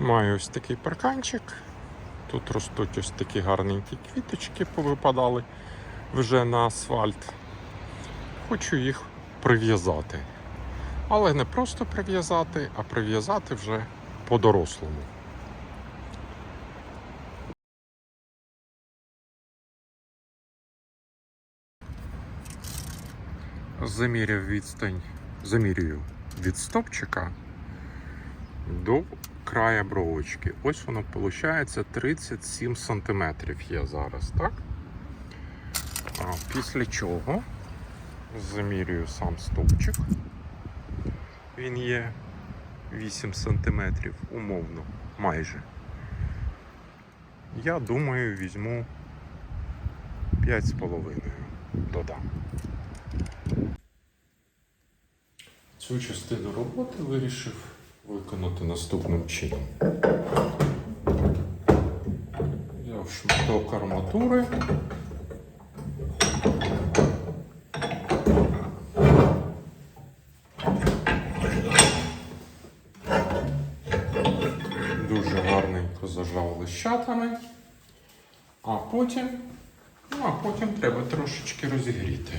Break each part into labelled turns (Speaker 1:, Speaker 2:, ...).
Speaker 1: Маю ось такий парканчик. Тут ростуть ось такі гарненькі квіточки, повипадали вже на асфальт. Хочу їх прив'язати. Але не просто прив'язати, а прив'язати вже по-дорослому. Заміряв відстань, замірюю від стопчика до края бровочки. Ось воно виходить 37 сантиметрів є зараз, так? А після чого замірюю сам стовпчик. Він є 8 сантиметрів, умовно, майже. Я думаю, візьму 5,5 додам. Цю частину роботи вирішив виконати наступним чином. Взяв шматок арматури. Дуже гарненько зажав лищатами. А потім, ну а потім треба трошечки розігріти.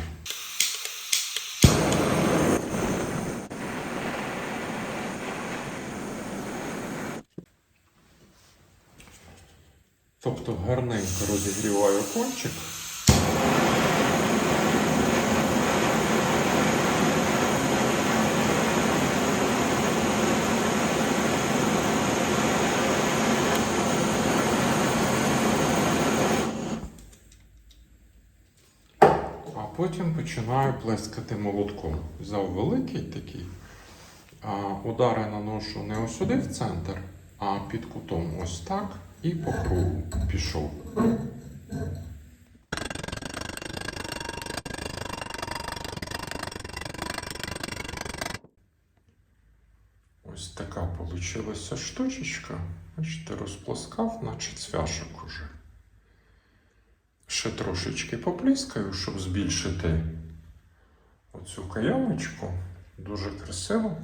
Speaker 1: Тобто гарненько розігріваю кончик. А потім починаю плескати молотком. Взяв великий такий, а удари наношу не ось сюди в центр, а під кутом ось так і по пішов. Ось така получилася штучечка. Бачите, розплескав, наче цвяшок уже. Ще трошечки попліскаю, щоб збільшити оцю каямочку. Дуже красиво.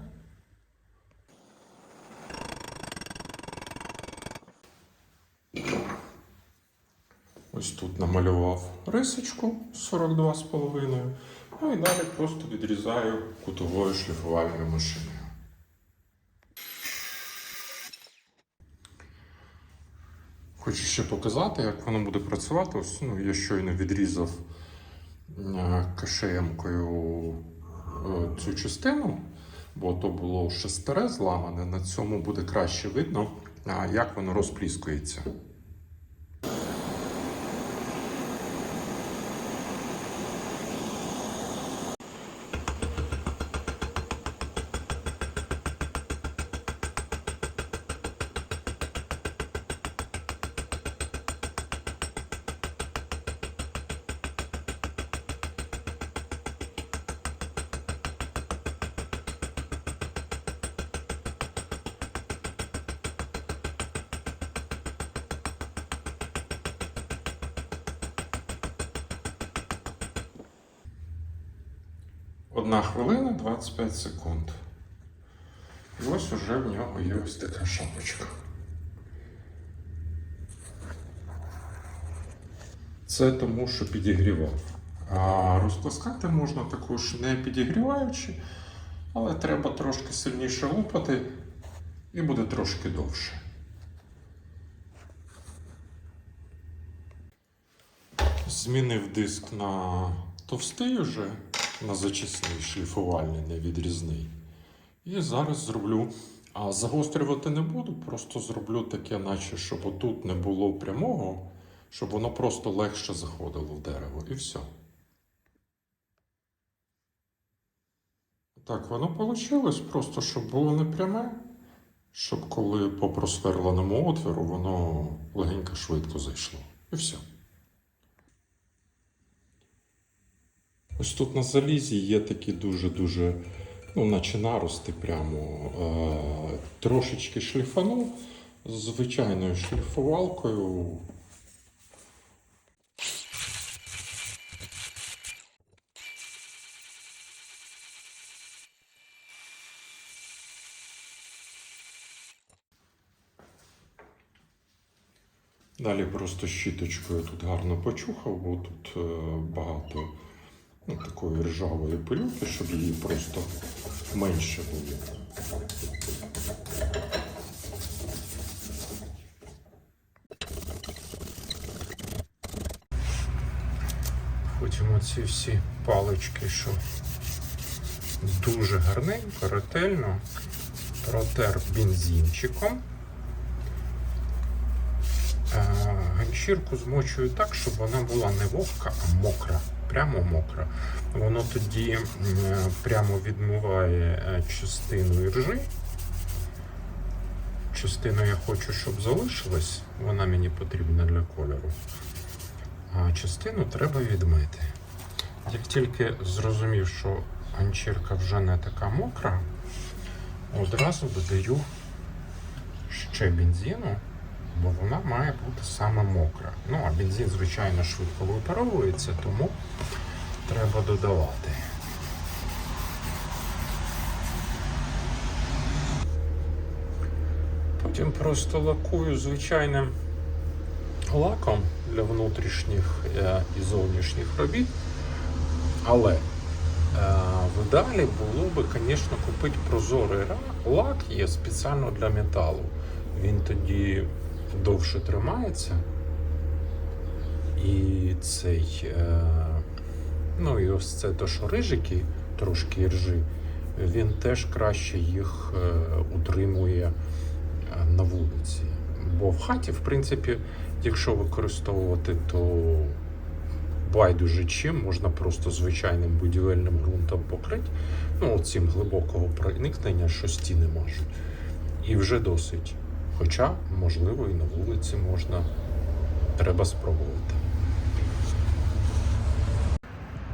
Speaker 1: Ось тут намалював рисочку 42,5. Ну і далі просто відрізаю кутовою шліфувальною машиною. Хочу ще показати, як воно буде працювати. Ось ну, я щойно відрізав е, кашеємкою е, цю частину, бо то було ще старе зламане. На цьому буде краще видно, як воно розпліскується. Одна хвилина 25 секунд. І ось уже в нього є ось така шапочка. Це тому, що підігрівав. А розплескати можна також не підігріваючи, але треба трошки сильніше лупати і буде трошки довше. Змінив диск на товстий уже, на зачисний шліфувальний, не відрізний. І зараз зроблю. А загострювати не буду, просто зроблю таке, наче щоб отут не було прямого, щоб воно просто легше заходило в дерево. І все. Так, воно вийшло, просто щоб було не пряме, щоб коли по просверленому отвору воно легенько швидко зайшло. І все. Ось тут на залізі є такі дуже-дуже, ну, наче нарости прямо. Е, трошечки шліфанув звичайною шліфувалкою. Далі просто щіточкою тут гарно почухав, бо тут е, багато ну, такої ржавої пилюки, щоб її просто менше було. Потім оці всі палички, що дуже гарненько, ретельно протер бензинчиком. Е, Ганчірку змочую так, щоб вона була не вогка, а мокра. Прямо мокра. Воно тоді прямо відмиває е, частину іржи. Частину я хочу, щоб залишилась, вона мені потрібна для кольору. А частину треба відмити. Як тільки зрозумів, що ганчірка вже не така мокра, одразу додаю ще бензину, бо вона має бути саме мокра. Ну, а бензин, звичайно, швидко випаровується, тому треба додавати. Потім просто лакую звичайним лаком для внутрішніх е, і зовнішніх робіт. Але е, в ідеалі було би, звісно, купити прозорий лак є спеціально для металу. Він тоді довше тримається. І цей. Е, ну і ось це то, що рижики, трошки ржи, він теж краще їх е, утримує е, на вулиці. Бо в хаті, в принципі, якщо використовувати, то байдуже чим можна просто звичайним будівельним ґрунтом покрити, ну, цим глибокого проникнення, що стіни мажуть. І вже досить. Хоча, можливо, і на вулиці можна. Треба спробувати.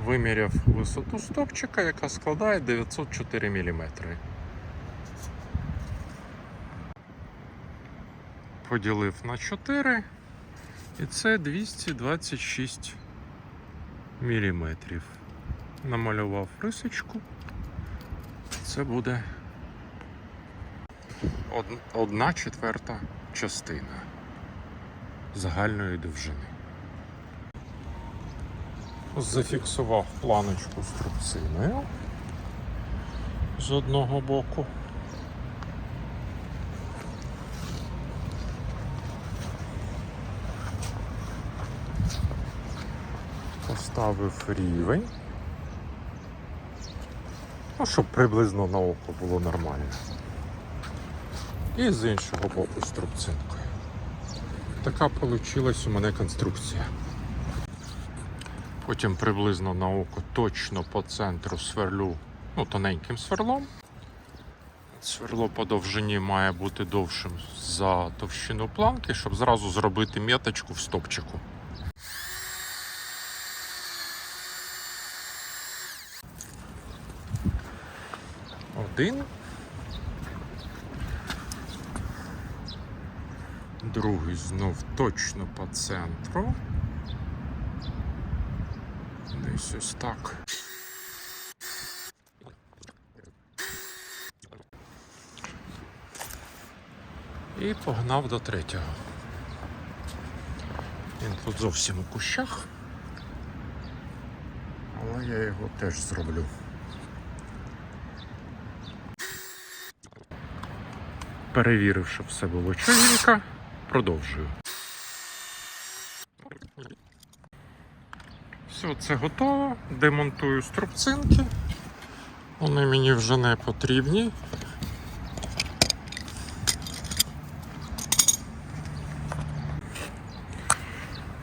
Speaker 1: Виміряв висоту стопчика, яка складає 904 мм. Поділив на 4, і це 226 мм. Намалював рисочку. Це буде одна четверта частина загальної довжини. Зафіксував планочку струбциною з одного боку. Поставив рівень. Ну, щоб приблизно на око було нормально. І з іншого боку струбцинкою. Така вийшла у мене конструкція. Потім приблизно на око точно по центру сверлю ну, тоненьким сверлом. Сверло по довжині має бути довшим за товщину планки, щоб зразу зробити меточку в стопчику. Один. Другий знов точно по центру. Десь ось так. І погнав до третього. Він тут зовсім у кущах. Але я його теж зроблю. Перевірив, щоб все було чорненько, продовжую. Все, це готово. Демонтую струбцинки. Вони мені вже не потрібні.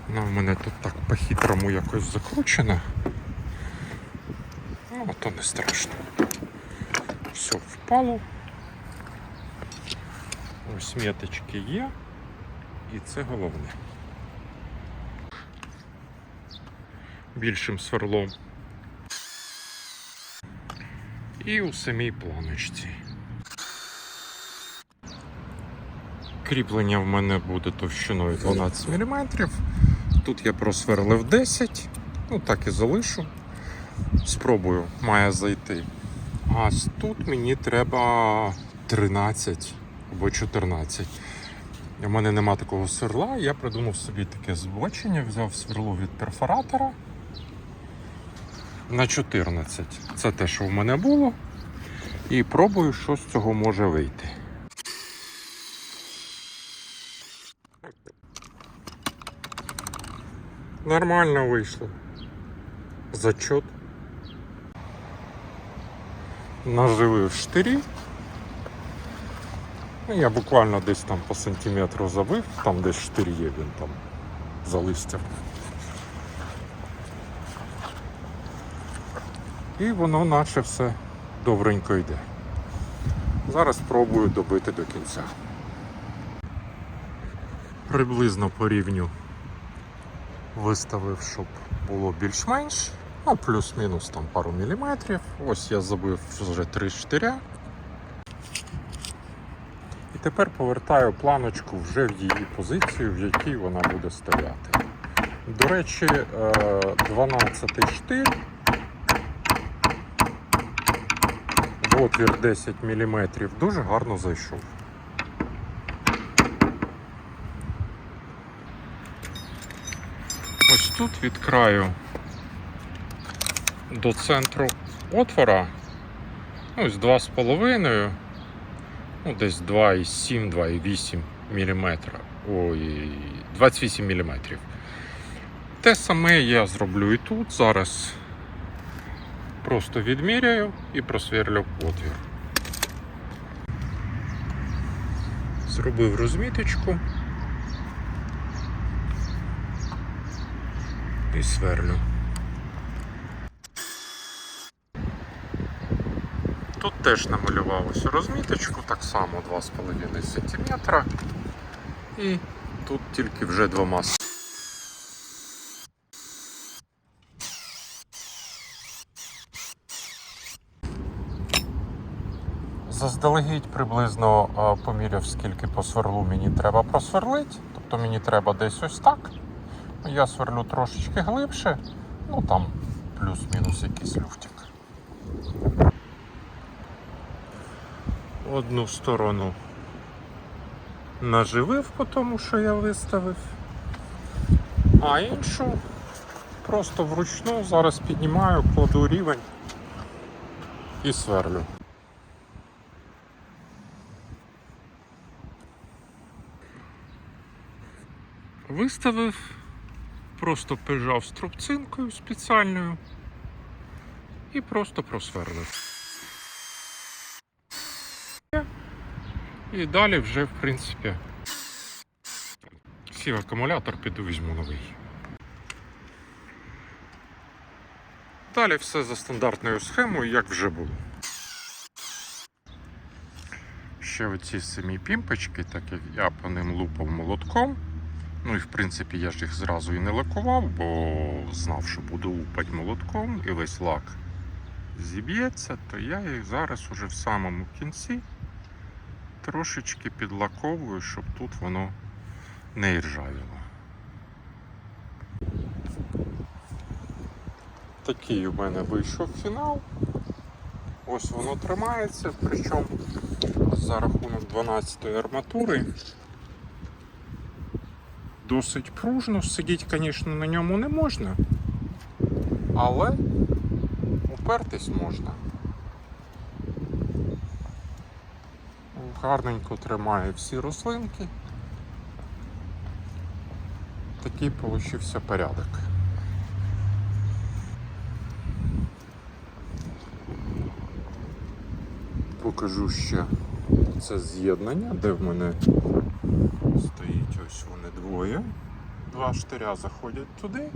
Speaker 1: Вона в мене тут так по-хитрому якось закручена. Ну, а то не страшно. Все впало. Ось меточки є. І це головне. Більшим сверлом. І у самій планочці. Кріплення в мене буде товщиною 12 мм. Тут я просверлив 10, ну так і залишу. Спробую, має зайти. А тут мені треба 13 або 14. У мене нема такого сверла, я придумав собі таке збочення, взяв сверло від перфоратора на 14. Це те, що в мене було. І пробую, що з цього може вийти. Нормально вийшло. Зачет. Наживив штирі. Ну, я буквально десь там по сантиметру забив, там десь штир є він там за листям. І воно наче все добренько йде. Зараз спробую добити до кінця. Приблизно по рівню виставив, щоб було більш-менш. Ну, плюс-мінус там пару міліметрів. Ось я забив вже три штиря. Тепер повертаю планочку вже в її позицію, в якій вона буде стояти. До речі, е, 12 штир. В отвір 10 мм дуже гарно зайшов. Ось тут від краю до центру отвора, ну, ось 2,5, ну, десь 2,7-2,8 мм. Ой, 28 мм. Те саме я зроблю і тут. Зараз просто відміряю і просверлю отвір. Зробив розміточку. і сверлю. Теж намалював ось розміточку, так само 2,5 см. І тут тільки вже двома. Заздалегідь приблизно поміряв, скільки по сверлу мені треба просверлити. Тобто мені треба десь ось так. Я сверлю трошечки глибше, ну там плюс-мінус якийсь люфтик. Одну сторону наживив по тому, що я виставив, а іншу просто вручну зараз піднімаю, кладу рівень і сверлю. Виставив просто пижав струбцинкою спеціальною і просто просверлив. І далі вже, в принципі, сів акумулятор, піду візьму новий. Далі все за стандартною схемою, як вже було. Ще оці самі пімпочки, так як я по ним лупав молотком. Ну і в принципі я ж їх зразу і не лакував, бо знав, що буду лупати молотком і весь лак зіб'ється, то я їх зараз уже в самому кінці трошечки підлаковую, щоб тут воно не іржавіло. Такий у мене вийшов фінал. Ось воно тримається, причому за рахунок 12-ї арматури досить пружно. Сидіти, звісно, на ньому не можна, але упертись можна. Гарненько тримає всі рослинки. Такий получився порядок. Покажу ще це з'єднання, де в мене стоїть ось вони двоє. Два штиря заходять туди.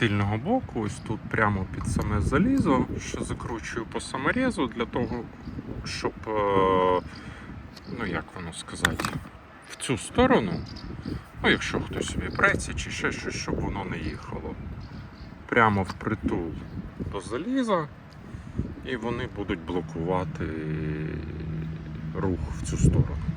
Speaker 1: Тильного боку, ось тут прямо під саме залізо, що закручую по саморезу для того, щоб, е, ну як воно сказати, в цю сторону, ну якщо хтось собі преться чи ще щось, щоб воно не їхало. Прямо впритул до заліза, і вони будуть блокувати рух в цю сторону.